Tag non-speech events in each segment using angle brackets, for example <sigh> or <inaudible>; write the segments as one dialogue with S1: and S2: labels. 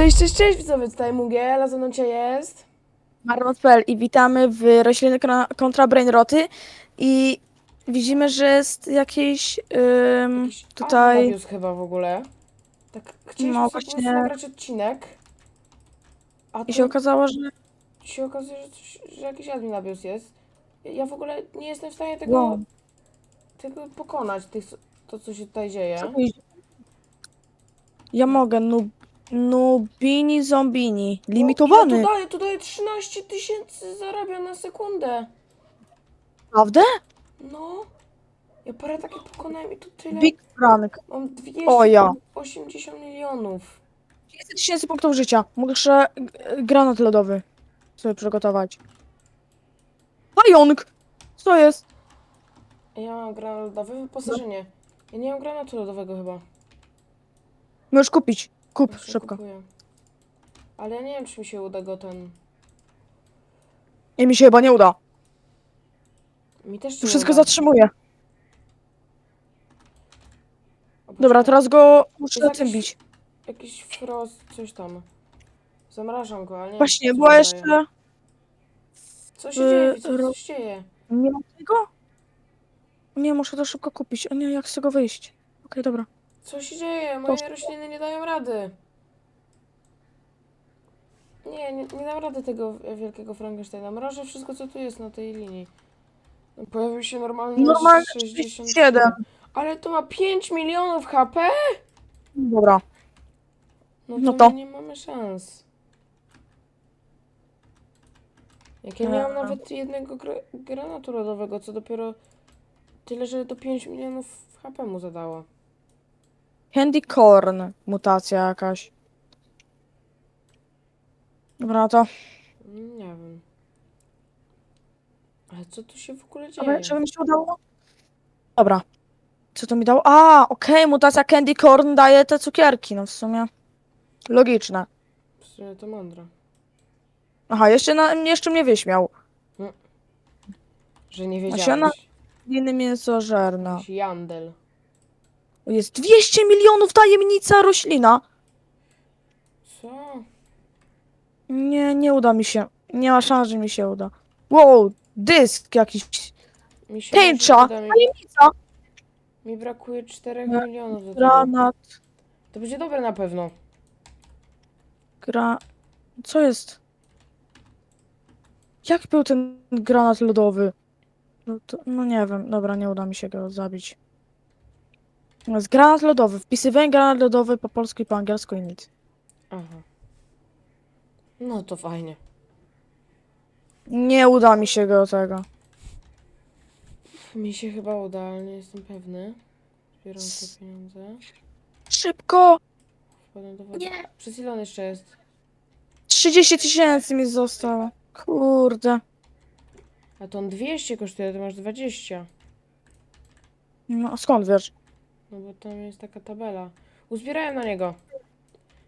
S1: Cześć, cześć, cześć widzowie, tutaj Mugiel, a ze mną cię jest...
S2: Marmot.pl i witamy w rośliny kontra brainroty i widzimy, że jest jakieś ym,
S1: Jakiś
S2: tutaj
S1: Adnabius chyba w ogóle. Tak, chcieliśmy
S2: No,
S1: sobie prostu
S2: właśnie.
S1: nagrać odcinek. A
S2: i
S1: tu
S2: się okazało, że
S1: się okazuje, że, coś, że jakiś Adnabius jest. Ja w ogóle nie jestem w stanie tego,
S2: wow,
S1: tego pokonać, tych, to co się tutaj dzieje.
S2: ja mogę, nub, nubini zombini,
S1: Ja
S2: limitowany,
S1: tu daję, tu daję 13 tysięcy zarabiam na sekundę.
S2: prawda?
S1: No. Ja parę takie pokonałem i tu tyle.
S2: Big prank,
S1: Mam
S2: O, ja.
S1: 280 milionów.
S2: 30 tysięcy punktów życia, muszę g- granat lodowy sobie przygotować. Pająk! Co jest?
S1: Ja mam granat lodowy, wyposażenie. Ja nie mam granatu lodowego chyba.
S2: Możesz kupić, kup
S1: Jeszcze
S2: szybko.
S1: kupuję. Ale ja nie wiem, czy mi się uda go ten...
S2: I mi się chyba nie uda,
S1: Mi też się
S2: tu wszystko
S1: uda.
S2: zatrzymuje.
S1: O,
S2: Dobra,
S1: poczekaj.
S2: teraz go muszę
S1: jest
S2: tym bić.
S1: Jakiś frost, coś tam. Zamrażam go, ale nie
S2: Właśnie,
S1: wiem, co
S2: była
S1: się
S2: jeszcze...
S1: Co się
S2: y,
S1: dzieje? Widzę,
S2: ro-
S1: co się dzieje.
S2: Nie ma tego? Nie, muszę to szybko kupić. O nie, jak z tego wyjść? Okej, dobra.
S1: Co się dzieje? Moje rośliny nie dają rady. Nie, nie, nie dam rady tego wielkiego Frankensteina. Mrożę wszystko, co tu jest na tej linii. Pojawił się normalny
S2: Normalny
S1: 67.
S2: 7.
S1: Ale to ma 5 milionów HP?
S2: Dobra.
S1: No to,
S2: No to.
S1: nie mamy szans. Jak ja nie mam nawet jednego gra- granatu lodowego, co dopiero tyle, że to 5 milionów HP mu zadało.
S2: Candy Corn. Mutacja jakaś. Dobra, to...
S1: Nie wiem. Ale co tu się w ogóle dzieje?
S2: Ale żeby mi się udało? Dobra. Co to mi dało? A, okej, mutacja Candy Corn daje te cukierki. No w sumie... Logiczne.
S1: W sumie to mądre.
S2: Aha, jeszcze, na, jeszcze mnie wyśmiał.
S1: Że nie wiedziałeś.
S2: Inny mięsożerna.
S1: Jakiś Jandel.
S2: Jest 200 milionów tajemnica roślina.
S1: Co?
S2: Nie, nie uda mi się. Nie ma szans, że mi się uda. Wow, dysk jakiś.
S1: Mi się
S2: Tęcza.
S1: może uda, mi,
S2: Tajemnica.
S1: mi brakuje 4
S2: Gra-
S1: milionów do tego.
S2: Granat.
S1: To będzie dobre na pewno.
S2: Gra... Co jest? Jak był ten granat lodowy? No, to, no nie wiem. Dobra, nie uda mi się go zabić. Jest granat lodowy. Wpisywałem granat lodowy po polsku i po angielsku i nic.
S1: Aha. No to fajnie.
S2: Nie uda mi się go tego.
S1: Mi się chyba uda, ale nie jestem pewny. Zbieram te pieniądze.
S2: Szybko!
S1: Wpadam do wody.
S2: Nie.
S1: Przez ile on jeszcze jest?
S2: 30 tysięcy mi zostało. Kurde.
S1: A to on 200 kosztuje, ty masz 20.
S2: No, a skąd wiesz?
S1: No bo tam jest taka tabela. Uzbierałem na niego.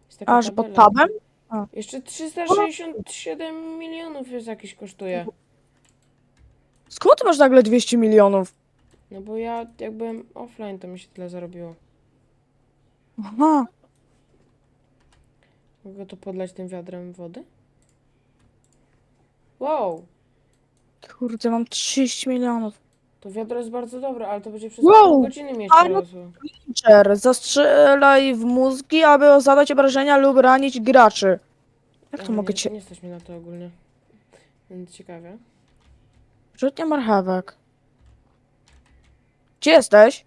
S1: Jest taka
S2: A, że pod
S1: tabela.
S2: tabem?
S1: Jeszcze 367 milionów jest jakiś kosztuje.
S2: Skąd ty masz nagle 200 milionów?
S1: No bo ja jak byłem offline, to mi się tyle zarobiło.
S2: Aha.
S1: Mogę to podlać tym wiadrem wody? Wow!
S2: Kurde, mam 30 milionów.
S1: To wiadro jest bardzo dobre, ale to będzie przez
S2: Wow!
S1: pół godziny mi
S2: A,
S1: jeszcze rosło.
S2: Cher, zastrzelaj w mózgi, aby zadać obrażenia lub ranić graczy. Jak to
S1: Ale
S2: mogę
S1: nie,
S2: cię...
S1: Nie mi na to ogólnie. Więc ciekawie.
S2: Rzutnia marchewek. Gdzie jesteś?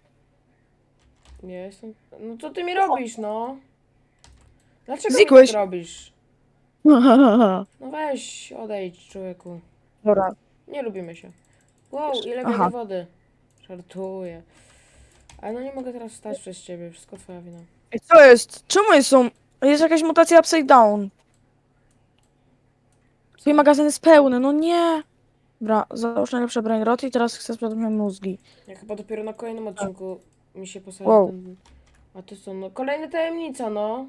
S1: Nie jestem... No co ty mi robisz, no? Dlaczego
S2: Znikłeś.
S1: mi tak robisz? <laughs> No weź, odejdź, człowieku.
S2: Dobra.
S1: Nie lubimy się. Wow, ile
S2: Aha.
S1: wody. Żartuję. Ale no nie mogę teraz wstać przez ciebie, wszystko twoja wina.
S2: Ej, Co jest? Czemu jest są... Jest jakaś mutacja upside down. Twój magazyn jest pełny, no nie. Dobra, załóż najlepsze brain rot i teraz chcę sprzedać mi mózgi.
S1: Ja chyba dopiero na kolejnym odcinku mi się posadzi
S2: Wow.
S1: ten... A to są, no, kolejna tajemnica, no.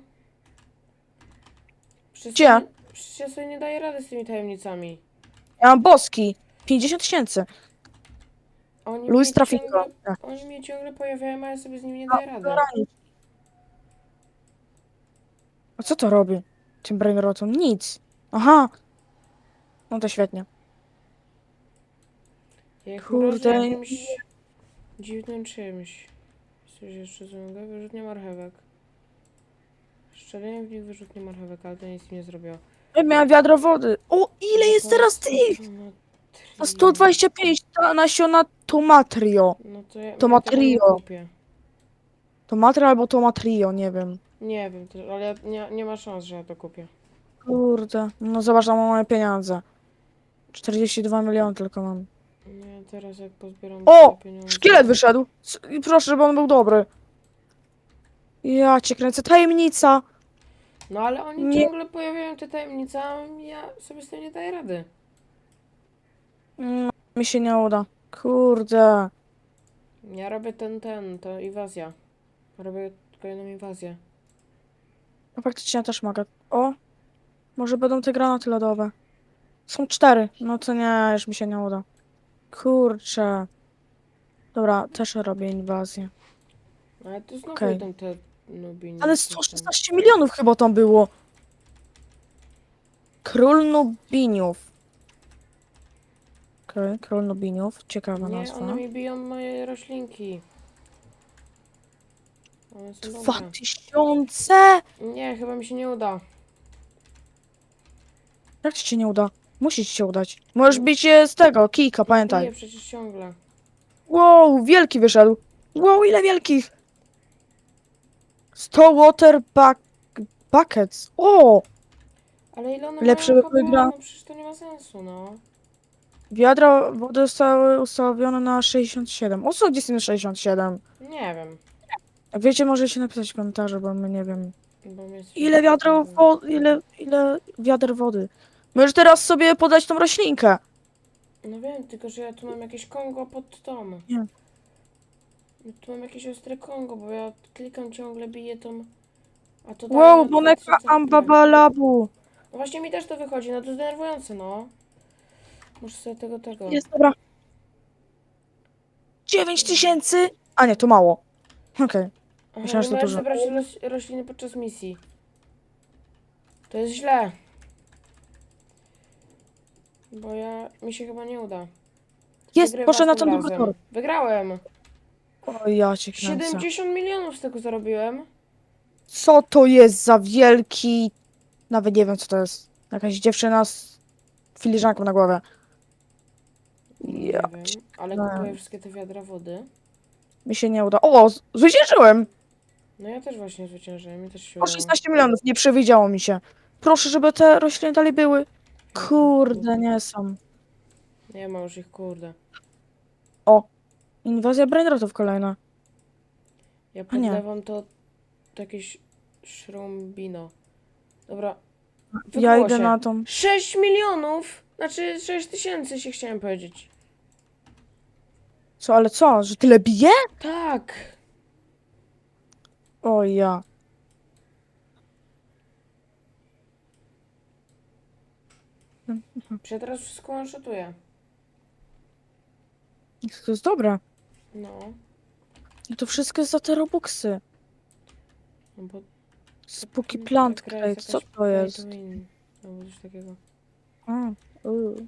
S1: Przecież
S2: Gdzie?
S1: Przecież ja sobie nie daję rady z tymi tajemnicami.
S2: Ja mam boski. 50 tysięcy.
S1: Oni
S2: Luis
S1: mnie
S2: Trafico.
S1: ciągle- Oni mnie ciągle pojawiają, a ja sobie z nimi nie daję rady.
S2: A co to robi? tym brainrotom? Nic. Aha. No to świetnie.
S1: Jak
S2: Kurde,
S1: Kurde, jakimś dziwnym czymś. Coś jeszcze złego? Wyrzutnie marchewek. Szczelenie w nich wyrzutnie marchewek, ale to nic mi nie zrobiło.
S2: Ja miałem wiadro wody. O, ile jest teraz tych?
S1: No,
S2: 125 ta nasiona tomatrio.
S1: No to ja,
S2: To
S1: ja tego nie kupię.
S2: Tomatrio albo tomatrio, nie wiem.
S1: Nie wiem, to, ale nie, nie ma szans, że ja to kupię.
S2: Kurde. No zobacz, mam moje pieniądze. 42 miliony tylko mam.
S1: Ja teraz jak pozbieram
S2: O!
S1: te pieniądze...
S2: Szkielet wyszedł. S- i Proszę, żeby on był dobry. Ja cię kręcę. Tajemnica.
S1: No ale oni
S2: Nie.
S1: ciągle pojawiają te tajemnice, a ja sobie z tym nie daję rady.
S2: Mi się nie uda. Kurde.
S1: Ja robię ten, ten, to inwazja. Robię kolejną inwazję.
S2: No faktycznie ja też mogę. O! Może będą te granaty lodowe. Są cztery. No to nie, już mi się nie uda. Kurczę. Dobra, też robię inwazję.
S1: Ale to znowu
S2: Okej.
S1: idą te nubini.
S2: Ale
S1: coś tam.
S2: 116 milionów chyba tam było. Król Nubiniów. Okej, król Nubiniów. Ciekawa
S1: Nie,
S2: nazwa.
S1: one mi biją moje roślinki. One są
S2: Dwa
S1: dobre.
S2: tysiące!
S1: Nie, chyba mi się nie uda.
S2: Jak ci się nie uda? Musi ci się udać. Możesz bić je z tego, kijka, pamiętaj.
S1: Nie, przecież ciągle.
S2: Wow, wielki wyszedł. Wow, ile wielkich! 100 water buck buckets. O!
S1: Ale ile one
S2: Lepsze
S1: mają
S2: by były
S1: HP?
S2: gra-
S1: No przecież to nie ma sensu, no.
S2: Wiadra wody zostały ustawione na 67. O co gdzie jest 67?
S1: Nie wiem.
S2: Wiecie, możecie napisać w komentarzu, bo my nie wiem.
S1: Bo mnie
S2: Ile wiadro wody, ile, ile wiader wody. Możesz teraz sobie podać tą roślinkę.
S1: No wiem, tylko że ja tu mam jakieś Kongo pod tom.
S2: Nie.
S1: Tu mam jakieś ostre Kongo, bo ja klikam ciągle, biję tą... A to daje
S2: Wow,
S1: na
S2: boneka
S1: 2000
S2: ambabalabu.
S1: No właśnie mi też to wychodzi, no to denerwujące, no. Muszę sobie tego, tego...
S2: Jest dobra. 9 tysięcy? A nie, to mało. Okej.
S1: Aha,
S2: myślałam, że to
S1: nie możesz
S2: dużo.
S1: zebrać roś, rośliny podczas misji. To jest źle. Bo ja... mi się chyba nie uda.
S2: Jest,
S1: Wygrywasz
S2: proszę na
S1: tym razem.
S2: motor.
S1: Wygrałem!
S2: O, ja cię kręcę.
S1: 70 milionów z tego zarobiłem.
S2: Co to jest za wielki... Nawet nie wiem, co to jest. Jakaś dziewczyna z filiżanką na
S1: Nie
S2: Ja,
S1: wiem, ale
S2: no.
S1: kupuję wszystkie te wiadra wody.
S2: mi się nie uda. O, z- zwyciężyłem!
S1: No ja też właśnie zwyciężyłem, mi też się
S2: O
S1: udało.
S2: 16 milionów, nie przewidziało mi się. Proszę, żeby te rośliny dalej były. Kurde, nie są.
S1: Nie ma już ich, kurde.
S2: Inwazja brainrotów kolejna.
S1: Ja
S2: A nie.
S1: podlewam to, to jakieś szrumbino. Dobra.
S2: Ja idę
S1: się.
S2: na tą.
S1: 6 milionów! Znaczy 6 tysięcy się chciałem powiedzieć.
S2: Co, ale co? Że tyle bije?
S1: Tak!
S2: O ja.
S1: Ja teraz wszystko one-shotuję?
S2: To jest dobre.
S1: No.
S2: I to wszystko jest za te robuxy.
S1: no bo
S2: Spooky plant crate, co to jest?
S1: Albo coś takiego.
S2: A, uuu.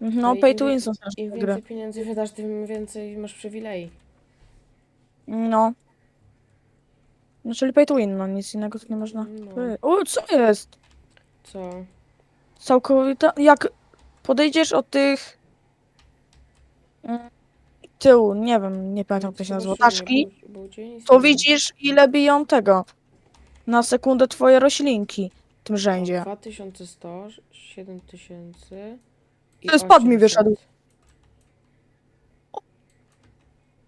S2: No,
S1: i
S2: pay to win są straszne
S1: Im
S2: gry.
S1: więcej pieniędzy wydasz, tym więcej masz przywilei.
S2: No. No, czyli pay to win, no nic innego tu nie można.
S1: No.
S2: powiedzieć. O, co jest?
S1: Co?
S2: Całkowita. Jak podejdziesz od tych. mm, tyłu, nie wiem, nie pamiętam jak to się nazywa, taczki, to widzisz ile biją tego. Na sekundę twoje roślinki tym rzędzie.
S1: 2100, 7000 i
S2: To spadł mi
S1: 800.
S2: wyszedł.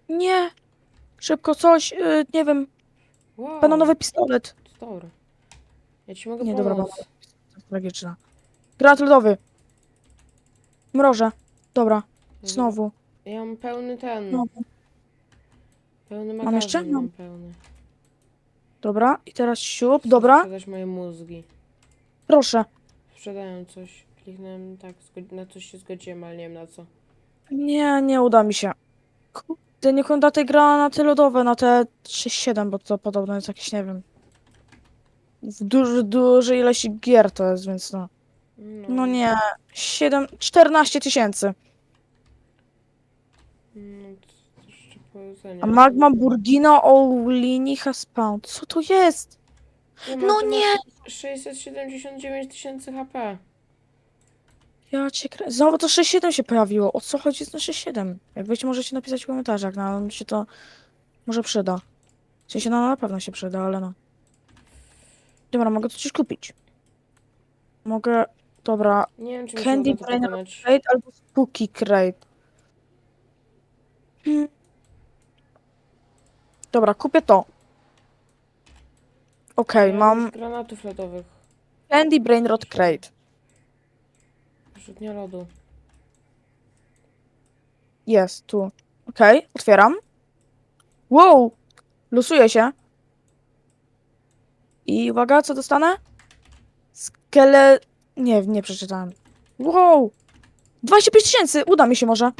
S2: Nie! Szybko coś, yy, nie wiem,
S1: Wow,
S2: bananowy pistolet.
S1: Dobra. Ja ci mogę
S2: Nie, dobra,
S1: pomóc.
S2: To jest Tragiczna. Granat lodowy. Mroże. Dobra, znowu.
S1: Ja mam pełny ten.
S2: znowu.
S1: Pełny magazyn
S2: jeszcze?
S1: mam, pełny.
S2: Dobra, i teraz siup, dobra.
S1: Sprzedać moje mózgi.
S2: Proszę.
S1: Sprzedają coś. Kliknąłem tak, na coś się zgodziłem, ale nie wiem na co.
S2: Nie, nie uda mi się. Kurde, niech on da te granaty lodowe na te 3-7, bo to podobno jest jakieś, nie wiem. w duży, dużej ilości gier to jest, więc no.
S1: No,
S2: No nie, 7, 14 tysięcy.
S1: No, to to jeszcze powiedzenia.
S2: A Magma Burgino Oulini has spawned. Co to jest? No
S1: to
S2: nie!
S1: 679 tysięcy HP.
S2: Ja cię krę... Znowu to 6.7 się pojawiło. O co chodzi z na 6.7? Jak wiecie, możecie napisać w komentarzach, no mi się to może przyda. W sensie, no na pewno się przyda, ale no. Dobra, mogę tu coś kupić. Mogę... Dobra,
S1: Nie wiem, czy mi
S2: Candy
S1: uda to pokonać.
S2: Crate albo Spooky Crate. Hmm. Dobra, kupię to. Okej,
S1: Ja
S2: mam
S1: już granatów lodowych.
S2: Candy Brain Rot Crate.
S1: Rzutnia lodu.
S2: Jest, tu. Okej, otwieram. Wow! Losuję się. I uwaga, co dostanę? Skele... Nie, nie przeczytałem. Wow! 25 tysięcy! Uda mi się może.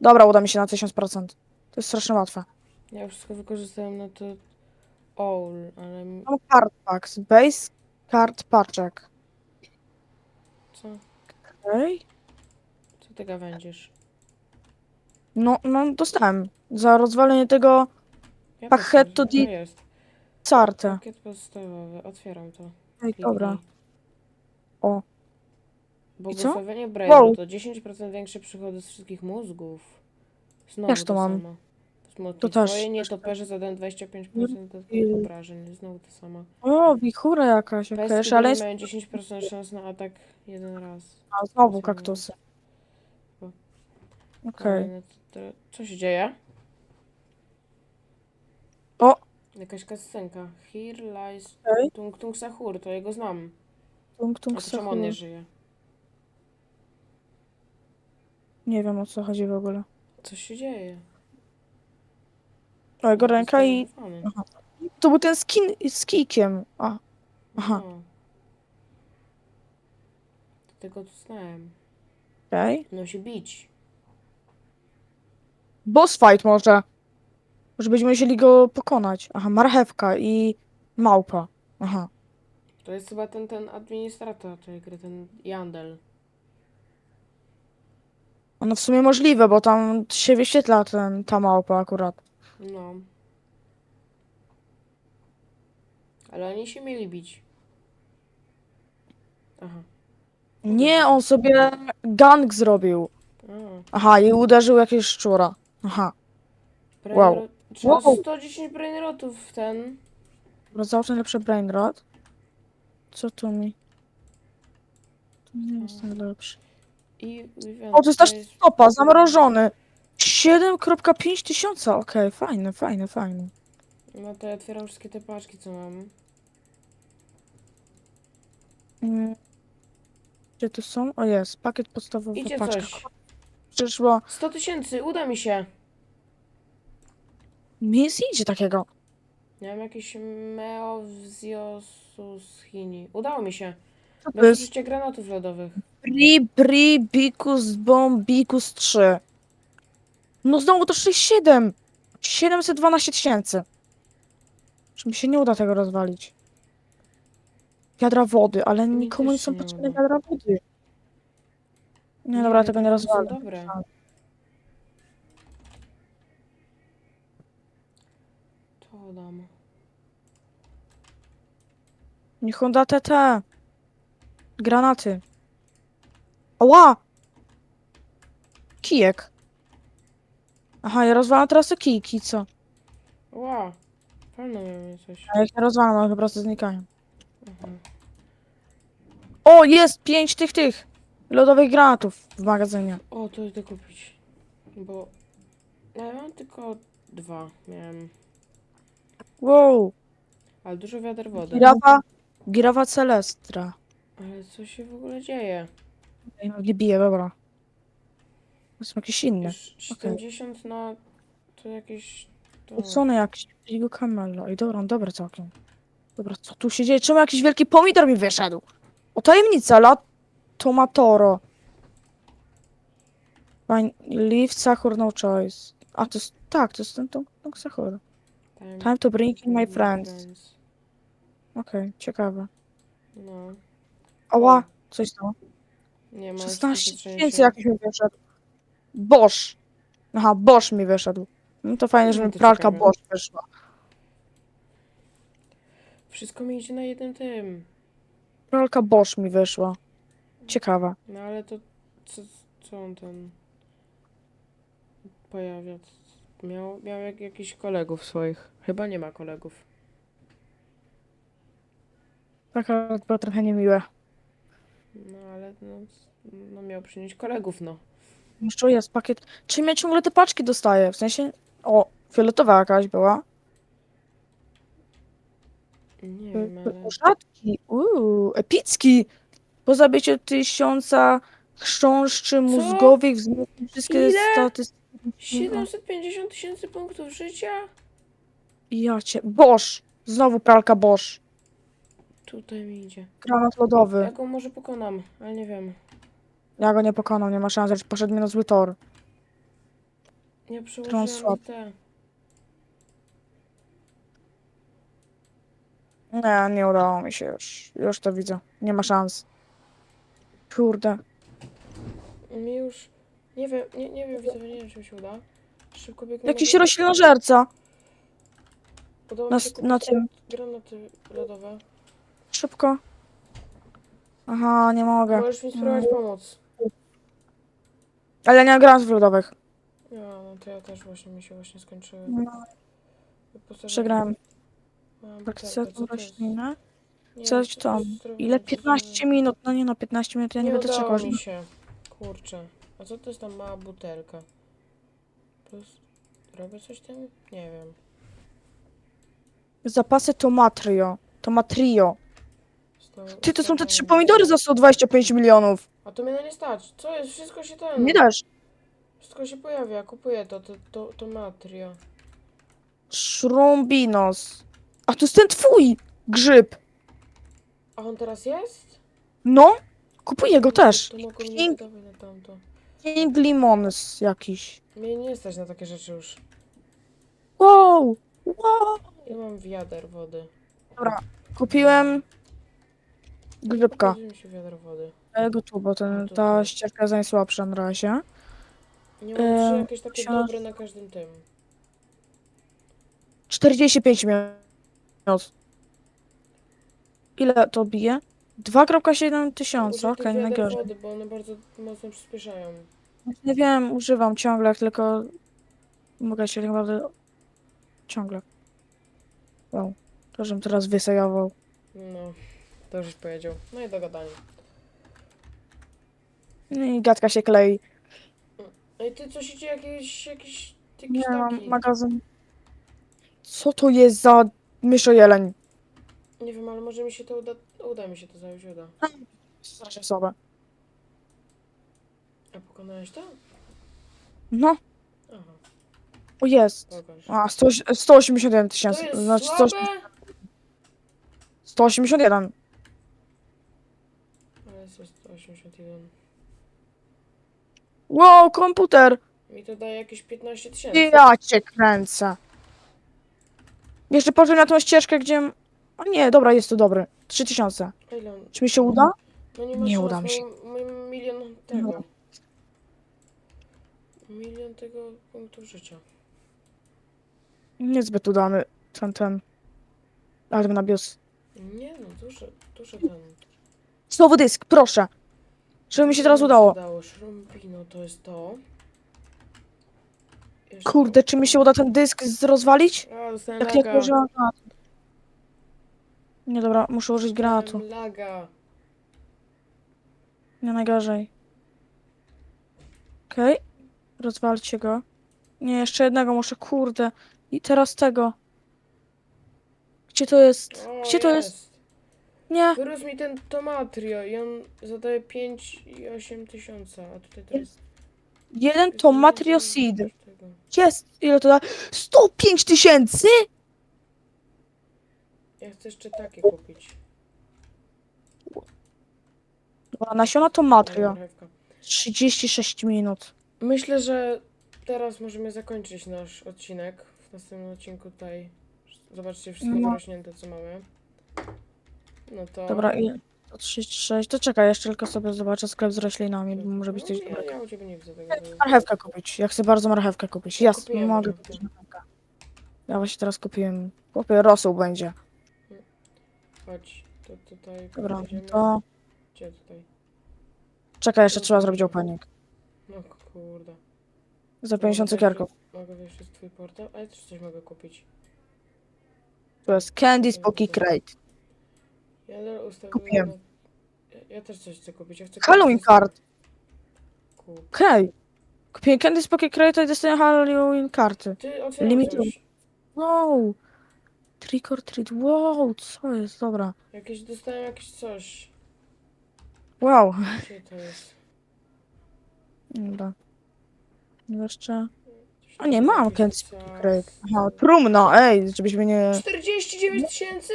S2: Dobra, uda mi się na 1000%. To jest strasznie łatwe.
S1: Ja już wszystko wykorzystałem na to owl, ale mi-
S2: Mam card packs. Base card paczek.
S1: co?
S2: Okej.
S1: Co ty gawędzisz?
S2: No, no, dostałem. Za rozwalenie tego
S1: Ja
S2: Pakiet
S1: też-
S2: to
S1: to
S2: di-
S1: jest.
S2: cartę.
S1: Pakiet podstawowy. Otwieram to.
S2: Ej,
S1: Kliknij.
S2: dobra. O.
S1: Błogosławienie
S2: Wow.
S1: Braille'u to 10% większe przychody z wszystkich mózgów. Znowu
S2: Też to
S1: to
S2: mam.
S1: samo. Smutki.
S2: To też-
S1: Twoje
S2: też
S1: nietoperze zadają 25% dodatkowych obrażeń. Znowu to samo.
S2: O, wichura jakaś, okej.
S1: Pestki
S2: Szaleństwo.
S1: mają 10% szans na atak jeden raz.
S2: A, znowu kaktusy. Okej.
S1: Kolejne Co się dzieje?
S2: O!
S1: Jakaś kascenka. Here lies
S2: Okej.
S1: Tung Tung Sahur, to jego znam.
S2: Tung
S1: A
S2: tung
S1: to czemu on nie żyje?
S2: Nie wiem o co chodzi w ogóle.
S1: Co się dzieje?
S2: Jego ręka i...
S1: Zdecydowany.
S2: To był ten skin z kijkiem. A, Aha.
S1: No. Tego tu znałem.
S2: okej.
S1: Będą się bić.
S2: Boss fight może. Może będziemy musieli go pokonać. Aha, marchewka i małpa. Aha.
S1: To jest chyba ten, ten administrator tej gry, ten Jandel.
S2: No w sumie możliwe, bo tam się wyświetla ten, ta małpa akurat.
S1: No. Ale oni się mieli bić. Aha.
S2: Nie, on sobie gang zrobił.
S1: A.
S2: Aha, i uderzył jakieś szczura. Aha. Wow.
S1: Brainrot- Trzeba
S2: Wow.
S1: 110 brainrotów w ten.
S2: Dobra, załóż najlepszy brain rot. Co tu mi? To nie jest najlepszy.
S1: I
S2: O, to jest też stopa, zamrożony. 7,5 tysiąca, okej, fajne, fajne, fajne.
S1: No to ja otwieram wszystkie te paczki, co mam.
S2: Mm. Gdzie tu są? O jest, pakiet podstawowy
S1: Idzie
S2: paczka.
S1: coś.
S2: Przyszło.
S1: 100 tysięcy, uda mi się.
S2: Mi idzie takiego.
S1: Miałem jakiś Meowziosus Chini. Udało mi się.
S2: To
S1: Bez
S2: jest?
S1: użycia granatów lodowych.
S2: Bri, bri, bikus, bomb, bikus 3. No znowu to 67. 712 tysięcy. Że mi się nie uda tego rozwalić. Wiadra wody, ale
S1: Mi
S2: nikomu
S1: też
S2: nie są
S1: się nie
S2: potrzebne
S1: uda.
S2: wiadra wody. Nie,
S1: Nie,
S2: dobra,
S1: ale
S2: tego
S1: te
S2: nie
S1: są
S2: rozwalę.
S1: dobre. To dam.
S2: Niech on da te, te. Granaty. Ała! Kijek. Aha, ja rozwalam teraz te kijki, co?
S1: Ła. Pewno miałem coś.
S2: A jak nie rozwalam, one po prostu znikają.
S1: Aha.
S2: O, jest pięć tych, tych. Lodowych granatów w magazynie.
S1: O, to idę kupić. Bo... Ja mam tylko dwa. Miałem.
S2: Wow.
S1: Ale dużo wiader wody.
S2: Girawa, girawa Celestra.
S1: Ale co się w ogóle dzieje?
S2: Ej, nie bije, dobra. To są jakieś inne.
S1: Już 70 na... To jakieś... To...
S2: Ucony jakiś. Jego kamelo. Ej, dobra, dobre całkiem. Dobra, co tu się dzieje? Czemu jakiś wielki pomidor mi wyszedł? O, tajemnica, la tomatoro. Fine. Leave Sahur no choice. A, to jest, tak, to jest ten Tung Tung Sahur.
S1: Time,
S2: Time to bring in my friends. Okej, ciekawe.
S1: No.
S2: Ała, coś stało.
S1: Nie ma
S2: 16
S1: przestrzeni
S2: tysięcy
S1: się-
S2: jakiś mi wyszedł. Bosch. Aha, Bosch mi wyszedł. No to fajnie, że
S1: No
S2: mi
S1: to
S2: pralka
S1: ciekawe.
S2: Bosch wyszła.
S1: Wszystko mi idzie na jednym tym.
S2: Pralka Bosch mi wyszła. Ciekawe.
S1: No ale to co, co on ten pojawia? Miał, miał jak, jakichś kolegów swoich. Chyba nie ma kolegów.
S2: Tak, ale było trochę niemiłe.
S1: No ale no, no miał przynieść kolegów, no.
S2: Jeszcze jest pakiet. Czym ja ciągle te paczki dostaję? W sensie. O, fioletowa jakaś była.
S1: Nie wiem, ale...
S2: Rzadki. Uuu, epicki. Po zabiciu tysiąca chrząszczy mózgowych wzmocni wszystkie
S1: Ile?
S2: statystyki.
S1: 750 tysięcy punktów życia?
S2: Ja cię. Bosch. Znowu pralka Bosch.
S1: Tutaj mi idzie.
S2: Granat lodowy.
S1: Ja go może pokonam, ale nie wiem.
S2: Ja go nie pokonam, nie ma szans, że poszedł mi na zły tor.
S1: Ja przełożyłam
S2: słab.
S1: te.
S2: Nie, nie udało mi się już. Już to widzę. Nie ma szans. Kurde.
S1: Mi już... Nie wiem, nie, nie wiem, widzowie, nie wiem, czy mi się uda. Szybko biegnę.
S2: Jakiś roślinożerca.
S1: Udało
S2: Na,
S1: mi się
S2: s- na tym.
S1: granaty lodowe.
S2: Szybko. Aha, nie mogę.
S1: Możesz mi spróbować pomóc.
S2: Ale ja nie mam granatów lodowych.
S1: Ja, no to ja też właśnie, mi się właśnie skończyły.
S2: No,
S1: Wyposażenie-
S2: przegrałem.
S1: Mam
S2: Praktycznie
S1: butelkę,
S2: tą
S1: co to jest?
S2: roślinę.
S1: Nie,
S2: Coś
S1: to
S2: tam.
S1: jest
S2: Ile?
S1: to
S2: 15
S1: zdrowe.
S2: minut. No nie no, 15 minut ja nie, będę
S1: udało
S2: czekał.
S1: mi się. Kurczę. A co to jest ta mała butelka? Plus... Robię coś tym? Nie wiem.
S2: Zapasy tomatrio. Tomatrio.
S1: Sto-
S2: Ty, to są te trzy pomidory za 125 milionów.
S1: A to mnie na nie stać. Co jest? Wszystko się ten...
S2: Nie dasz.
S1: Wszystko się pojawia. Kupuję to, to, to, to matria.
S2: Szrumbinos. A to jest ten twój grzyb.
S1: A on teraz jest?
S2: No, kupuję go też.
S1: To mogą mnie
S2: Pink,
S1: wydawać na tamto.
S2: pink limons jakiś.
S1: Mnie nie stać na takie rzeczy już.
S2: Wow, wow.
S1: Ja mam wiader wody.
S2: Kupiłem grzybka.
S1: Mi się wiadro wody.
S2: Go tu, bo ten,
S1: to
S2: ta
S1: tak.
S2: ścieżka jest najsłabsza na razie.
S1: Nie mam trzy jakieś takie dobre na każdym tym.
S2: 45 minut. Ile to bije? 2,7 tysiąca,
S1: Użyj tych
S2: okej,
S1: wiader
S2: najgorzej.
S1: wody, bo one bardzo mocno przyspieszają.
S2: Nie wiem, używam ciągle, tylko mogę się tak naprawdę ciągle. Wow, to żebym teraz wysajował.
S1: No, to już powiedział. No i dogadanie.
S2: No I gadka się klei.
S1: Ej, ty coś idzie jakiś, jakiś, jakiś
S2: Nie mam
S1: taki.
S2: magazyn. Co to jest za myszojeleń?
S1: Nie wiem, ale może mi się to uda, uda mi się to zająć, uda.
S2: Strasznie słabe.
S1: A pokonałeś to?
S2: No,
S1: Aha,
S2: o jest.
S1: pokaż.
S2: A, 100, 181
S1: To
S2: tysięcy.
S1: jest
S2: Znaczy
S1: słabe?
S2: 100, 181.
S1: Ale jest 181.
S2: Wow, komputer!
S1: Mi to daje jakieś 15 tysięcy.
S2: Ja cię kręcę. Jeszcze patrzę na tą ścieżkę, gdzie... O nie, dobra, jest to dobry. 3000.
S1: A Ile on?
S2: Czy mi się uda?
S1: No nie ma
S2: Nie
S1: szans,
S2: uda mi się.
S1: Mam milion tego. Milion tego punktów życia.
S2: Niezbyt udany ten, ten. Ale na bios.
S1: Nie no, duży, duży ten.
S2: Znowu dysk, proszę. Żeby mi się teraz udało.
S1: udało? Szrumpino to jest to. Jeszcze-
S2: Kurde, czy mi się uda ten dysk z- rozwalić?
S1: A, dostałem
S2: Jak nie
S1: laga.
S2: położyłam granatu. Nie, dobra, muszę użyć granatu.
S1: Dostałem laga.
S2: Nie najgorzej. Okej. Rozwalcie go. Nie, jeszcze jednego muszę, kurde. I teraz tego. Gdzie to jest?
S1: O,
S2: Gdzie to jest? Nie.
S1: Wyrósł mi ten tomatrio i on zadaje 5 i 8 tysiąca, a tutaj to jest...
S2: Jeden to Matrio Seed.
S1: Tego.
S2: Jest. Ile to da? 105 tysięcy?
S1: Ja chcę jeszcze takie kupić.
S2: Dobra, nasiona to Matrio.
S1: marchewka.
S2: 36 minut.
S1: Myślę, że teraz możemy zakończyć nasz odcinek. W następnym odcinku tutaj zobaczcie wszystko
S2: No.
S1: wyrośnięte, co mamy. No to...
S2: Dobra, i to 36. To czekaj, jeszcze tylko sobie zobaczę sklep z roślinami, bo może być coś
S1: no,
S2: dobrego.
S1: ja, u ciebie nie widzę tego. że-
S2: Marchewkę kupić. Ja chcę bardzo marchewkę kupić. Jest,
S1: Kupiłem
S2: mogę
S1: marchewkę.
S2: kupić marchewkę. Ja właśnie teraz kupiłem. Kupię rosół będzie.
S1: Chodź, to tutaj
S2: Dobra,
S1: pojedziemy.
S2: to...
S1: Gdzie tutaj?
S2: Czekaj, jeszcze trzeba zrobić opening.
S1: No kurde.
S2: Za 50
S1: Mogę
S2: cukierków.
S1: Mogę wejść przez twój portal? A ja też coś mogę kupić.
S2: To jest Candy Spooky Crate.
S1: Ja ustawiłem...
S2: Kupiłem.
S1: na- Ja, ja też coś chcę kupić. Ja chcę
S2: Halloween
S1: kupić-
S2: card.
S1: Kup.
S2: Okej. Kupiłem Candy Spooky Crate i dostaję Halloween karty.
S1: Ty otwieram
S2: Limit-
S1: coś.
S2: Wow. Trick or treat. Wow, co jest? Dobra.
S1: Jakieś dostałem jakieś coś.
S2: Wow.
S1: Gdzie to jest?
S2: Dobra. Jeszcze... A nie, mam Candy. Crate. Aha, trumna, ej, żebyśmy nie...
S1: 49 tysięcy?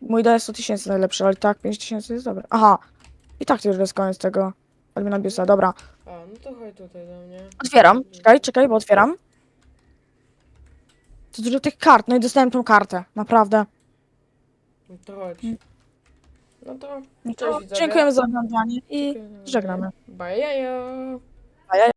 S2: Mój daje 100 tysięcy najlepszy, ale i tak 5 tysięcy jest dobre. Aha. I tak to już jest koniec tego Alminabiusa. Dobra.
S1: A, no to chodź tutaj do mnie.
S2: Otwieram. Czekaj, czekaj, bo otwieram. To dużo tych kart. No i dostałem tą kartę. Naprawdę.
S1: No to chodź.
S2: Mm.
S1: No to
S2: No
S1: Cześć,
S2: to
S1: widzowie.
S2: dziękujemy za oglądanie i żegnamy.
S1: Bajajo!